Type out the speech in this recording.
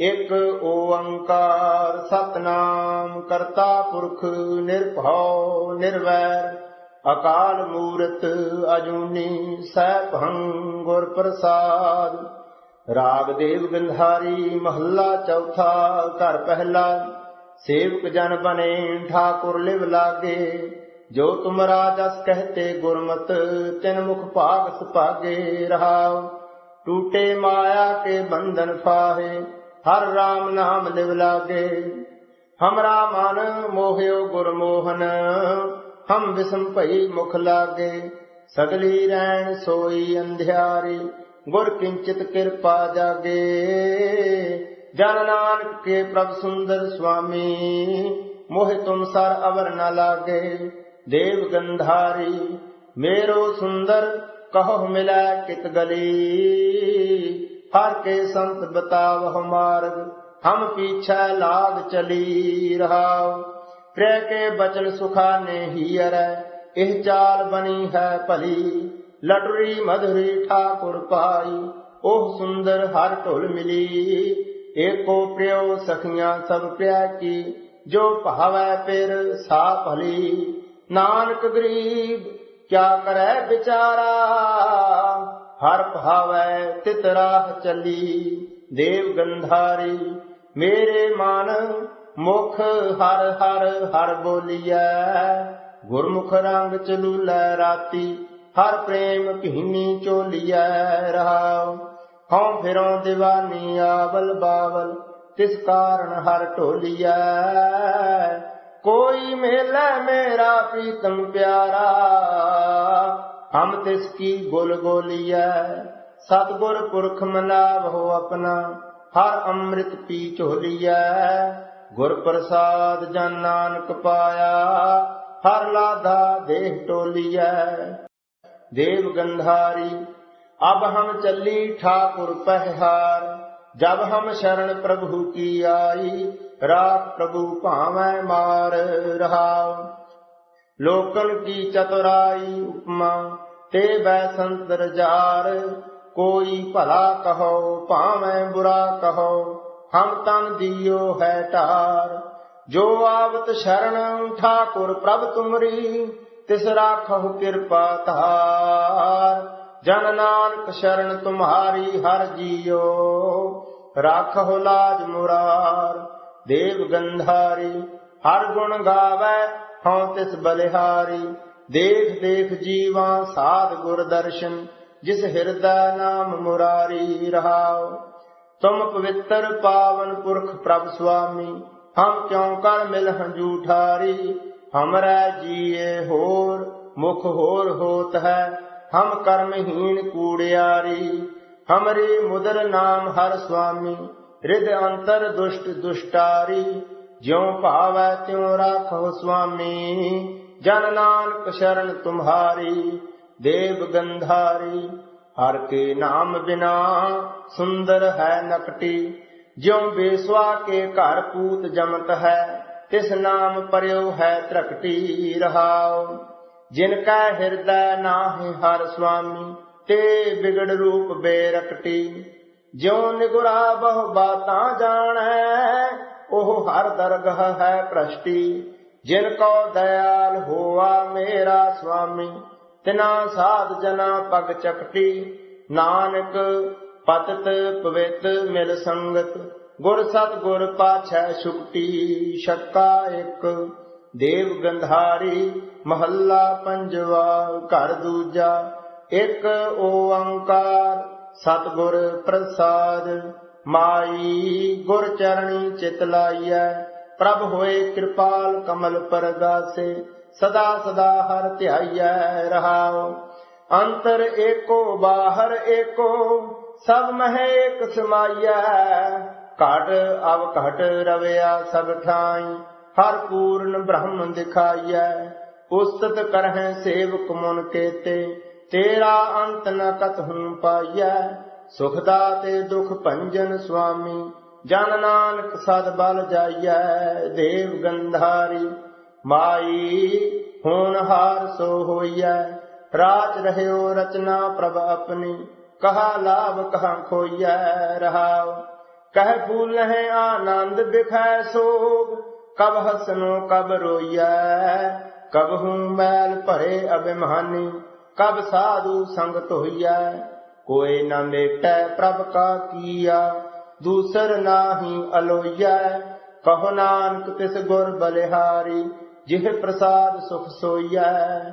ਇਕ ਓੰਕਾਰ ਸਤਨਾਮ ਕਰਤਾ ਪੁਰਖ ਨਿਰਭਉ ਨਿਰਵੈਰ, ਅਕਾਲ ਮੂਰਤ ਅਜੂਨੀ ਸੈਭੰ ਗੁਰ ਪ੍ਰਸਾਦ। ਰਾਗ ਦੇਵ ਗੰਧਾਰੀ ਮਹੱਲਾ ਚੌਥਾ ਘਰ ਪਹਿਲਾ, ਸੇਵਕ ਜਨ ਬਨੇ ਠਾਕੁਰ ਲਿਵ ਲਾਗੇ। ਜੋ ਤੁਮਰਾ ਜਸ ਕਹਤੇ ਗੁਰਮਤ, ਤਿਨ ਮੁਖ ਭਾਗ ਸੁਭਾਗੇ ਰਹਾਉ ਟੂਟੇ ਮਾਇਆ ਕੇ ਬੰਧਨ ਫਾਹੇ ਹਰ ਰਾਮ ਨਾਮ ਲਿਵ ਲਾਗੇ। ਹਮਰਾ ਮਨ ਮੋਹਿਓ ਗੁਰਮੋਹਨ, ਹਮ ਵਿਸਮ ਭਈ ਮੁਖ ਲਾਗੇ। ਸਗਲੀ ਰਹਿਣ ਸੋਈ ਅੰਧਿਆਰੀ, ਗੁਰ ਕਿੰਚਿਤ ਕਿਰਪਾ ਜਾਗੇ। ਜਨ ਨਾਨਕ ਕੇ ਪ੍ਰਭ ਸੁੰਦਰ ਸੁਆਮੀ, ਮੋਹਿ ਤੁਮ ਸਰ ਅਵਰ ਨ ਲਾਗੇ। ਦੇਵ ਗੰਧਾਰੀ, ਮੇਰੋ ਸੁੰਦਰ, ਕਹੋ ਮਿਲੈ ਕਿਤ ਗਲੀ। ਹਰ ਕੇ ਸੰਤ ਬਤਾਵਹ ਮਾਰਗ ਹਮ ਪੀਛੈ ਲਾਗ ਚਲੀ ਰਹਾਉ। ਪ੍ਰੇ ਕੇ ਬਚਨ ਸੁਖਾਨੇ ਹੀ ਅਰੈ, ਇਹ ਚਾਲ ਬਣੀ ਹੈ ਭਲੀ। ਲਟਰੀ ਮਧੁਰੀ ਠਾਕੁਰ ਪਾਈ, ਉਹ ਸੁੰਦਰ ਹਰ ਢੁਲ ਮਿਲੀ। ਏਕੋ ਪ੍ਰਿਯੋ ਸਖੀਆਂ ਸਭ ਪਿਆ ਕੀ, ਜੋ ਭਾਵੈ ਫਿਰ ਸਾ ਭਲੀ। ਨਾਨਕ ਗਰੀਬ, ਕਿਆ ਕਰੈ ਵਿਚਾਰਾ? ਹਰ ਭਾਵੈ ਤਿਤ ਰਾਹ ਚੱਲੀ, ਦੇਵ ਗੰਧਾਰੀ, ਮੇਰੇ ਮਨ ਮੁਖ ਹਰ ਹਰ ਹਰ ਬੋਲੀਐ। ਗੁਰਮੁਖ ਰੰਗ ਚਲੂਲੈ ਰਾਤੀ, ਹਰ ਪ੍ਰੇਮ ਕੀਨੀ ਚੋਲੀਐ ਰਹਾਉ, ਹਉ ਫਿਰੋਂ دیਵਾਨੀ ਆਵਲ ਬਾਵਲ, ਤਿਸ ਕਾਰਨ ਹਰ ਢੋਲੀਐ। ਕੋਈ ਮੇਲਾ ਮੇਰਾ ਪ੍ਰੀਤਮ ਪਿਆਰਾ ਹਮ ਤਿਸ ਕੀ ਗੁਲ ਗੋਲੀਐ, ਸਤਗੁਰ ਪੁਰਖ ਮਨਾਵਹੁ ਆਪਣਾ, ਹਰ ਅੰਮ੍ਰਿਤ ਪੀ ਝੋਲੀਐ। ਗੁਰ ਪ੍ਰਸਾਦ ਜਨ ਨਾਨਕ ਪਾਇਆ, ਹਰ ਲਾਧਾ ਦੇਹ ਟੋਲੀਐ। ਦੇਵ ਗੰਧਾਰੀ, ਅਬ ਹਮ ਚੱਲੀ ਠਾਕੁਰ ਪਹਿਹਾਰ, ਜਬ ਹਮ ਸ਼ਰਨ ਪ੍ਰਭੂ ਕੀ ਆਈ, ਰਾਖ ਪ੍ਰਭੂ ਭਾਵੇਂ ਮਾਰ ਰਹਾਉ। ਲੋਕਨ ਕੀ ਚਤੁਰਾਈ ਉਪਮਾ ਤੇ ਬੈ ਸੰਤ ਰਜਾਰ ਕੋਈ ਭਲਾ ਕਹੋ, ਭਾਵੇਂ ਬੁਰਾ ਕਹੋ, ਹਮ ਤਨ ਦਿਓ ਹੈ ਢਾਰ ਜੋ ਆਵਤ ਸ਼ਰਨ ਠਾਕੁਰ ਪ੍ਰਭ ਤੁਮਰੀ, ਤਿਸ ਰਾਖਹੁ ਕਿਰਪਾ ਤਾਰ ਜਨ ਨਾਨਕ ਸ਼ਰਨ ਤੁਮਹਾਰੀ ਹਰ ਜੀਓ, ਰਾਖਹੁ ਲਾਜ ਮੁਰਾਰ। ਦੇਵ ਗੰਧਾਰੀ, ਹਰ ਗੁਣ ਗਾਵੇ, ਹਉ ਤਿਸ ਬਲਿਹਾਰੀ। ਦੇਖ ਦੇਖ ਜੀਵਾ ਸਾਧ ਗੁਰ ਦਰਸ਼ਨ, ਜਿਸ ਹਿਰਦੈ ਨਾਮ ਮੁਰਾਰੀ ਰਹਾਉ। ਤੁਮ ਪਵਿੱਤਰ ਪਾਵਨ ਪੁਰਖ ਪ੍ਰਭ ਸੁਆਮੀ, ਹਮ ਕਿਉ ਕਰ ਮਿਲ ਹੰਝੂਠਾਰੀ ਹਮਰਾ ਜੀਏ ਹੋਰ, ਮੁਖ ਹੋਰ ਹੋਤ ਹੈ, ਹਮ ਕਰਮਹੀਨ ਕੂੜਿਆਰੀ। ਹਮਰੀ ਮੁਦਰ ਨਾਮ ਹਰ ਸੁਆਮੀ ਰਿਦ ਅੰਤਰ ਦੁਸ਼ਟ ਦੁਸ਼ਟਾਰੀ। ਜਿਉ ਭਾਵੈ ਤਿਉ ਰਾਖੋ ਸੁਆਮੀ, ਜਨ ਨਾਨਕ ਸ਼ਰਨ ਤੁਮਹਾਰੀ, ਦੇਵ ਗੰਧਾਰੀ, ਹਰ ਕੇ ਨਾਮ ਬਿਨਾ ਸੁੰਦਰ ਹੈ ਨਕਟੀ, ਜਿਉ ਬੇਸਵਾ ਕੇ ਘਰ ਪੂਤ ਜਮਤ ਹੈ, ਤਿਸ ਨਾਮ ਪਰਿਉ ਹੈ ਤਰਕਟੀ ਰਹਾਉ। ਜਿਨ ਕਾ ਹਿਰਦੈ ਨਾਹਿ ਹਰ ਸੁਆਮੀ, ਤੇ ਵਿਗੜ ਰੂਪ ਬੇਰਕਟੀ। ਜਿਉ ਨਿਗੁਰਾ ਬਹੁ ਬਾਤਾਂ ਜਾਣੈ ਉਹ ਹਰ ਦਰਗਹ ਹੈ ਪ੍ਰਸ਼ਟੀ ਜਿਨ ਕੋ ਦਇਆਲ ਹੋਆ ਮੇਰਾ ਸੁਆਮੀ ਤਿਨਾ ਸਾਧ ਜਨਾ ਪਗ ਚਕਟੀ। ਨਾਨਕ ਪਤਤ ਪਵਿੱਤ ਮਿਲ ਸੰਗਤ, ਗੁਰ ਸਤ ਗੁਰ ਪਾਛੈ ਸੁਕਤੀ ਛੱਕਾ ਇੱਕ, ਦੇਵ ਗੰਧਾਰੀ, ਮਹੱਲਾ ਪੰਜਵਾ, ਘਰ ਦੂਜਾ। ਇੱਕ ਓੰਕਾਰ, ਸਤਿਗੁਰ ਪ੍ਰਸਾਦ। ਮਾਈ ਗੁਰ ਚਰਣੀ ਚਿਤ ਲਾਈਐ, ਪ੍ਰਭ ਹੋਏ ਕਿਰਪਾਲ ਕਮਲ ਪਰਗਾਸੇ ਸਦਾ ਸਦਾ ਹਰ ਧਿਆਈਐ ਰਹਾਉ। ਅੰਤਰ ਏਕੋ, ਬਾਹਰ ਏਕੋ, ਸਭ ਮਹਿ ਏਕ ਸਮਾਈਐ। ਘਟ ਅਵ ਘਟ ਰਵਿਆ ਸਭ ਠਾਈ, ਹਰ ਪੂਰਨ ਬ੍ਰਹਮ ਦਿਖਾਈਐ। ਉਸਤਤ ਕਰਹਿ ਸੇਵਕ ਮਨ ਕੇਤੇ, ਤੇਰਾ ਅੰਤ ਨ ਕਤਹੁ ਪਾਈਐ। ਸੁਖ ਦਾਤੇ ਦੁਖ ਭੰਜਨ ਸੁਆਮੀ, ਜਨ ਨਾਨਕ ਸਦ ਬਲ ਜਾਈਐ, ਦੇਵ ਗੰਧਾਰੀ, ਮਾਈ ਹੁਣ ਹਾਰ ਸੋ ਹੋਈਐ, ਰਾਜ ਰਹਿਓ ਰਚਨਾ ਪ੍ਰਭ ਆਪਣੀ, ਕਹਾ ਲਾਭ ਕਹਾ ਖੋਈਐ, ਰਹਾਉ। ਕਹਿ ਫੂਲ ਹੈ ਆਨੰਦ ਬਿਖੈ ਸੋਗ, ਕਬ ਹਸਨੋ ਕਬ ਰੋਈਐ, ਕਬ ਹੂੰ ਮੈਲ ਭਰੇ ਅਭਿਮਾਨੀ, ਕਬ ਸਾਧੂ ਸੰਗਤ ਹੋਈਐ। ਕੋਈ ਨਾ ਮੇਟੈ ਪ੍ਰਭ ਕਾ ਕੀਆ, ਦੂਸਰ ਨਾਹੀ ਅਲੋਈਐ। ਕਹੋ ਨਾਨਕ ਤਿਸ ਗੁਰ ਬਲਿਹਾਰੀ, ਜਿਹ ਪ੍ਰਸਾਦ ਸੁਖ ਸੋਈਐ।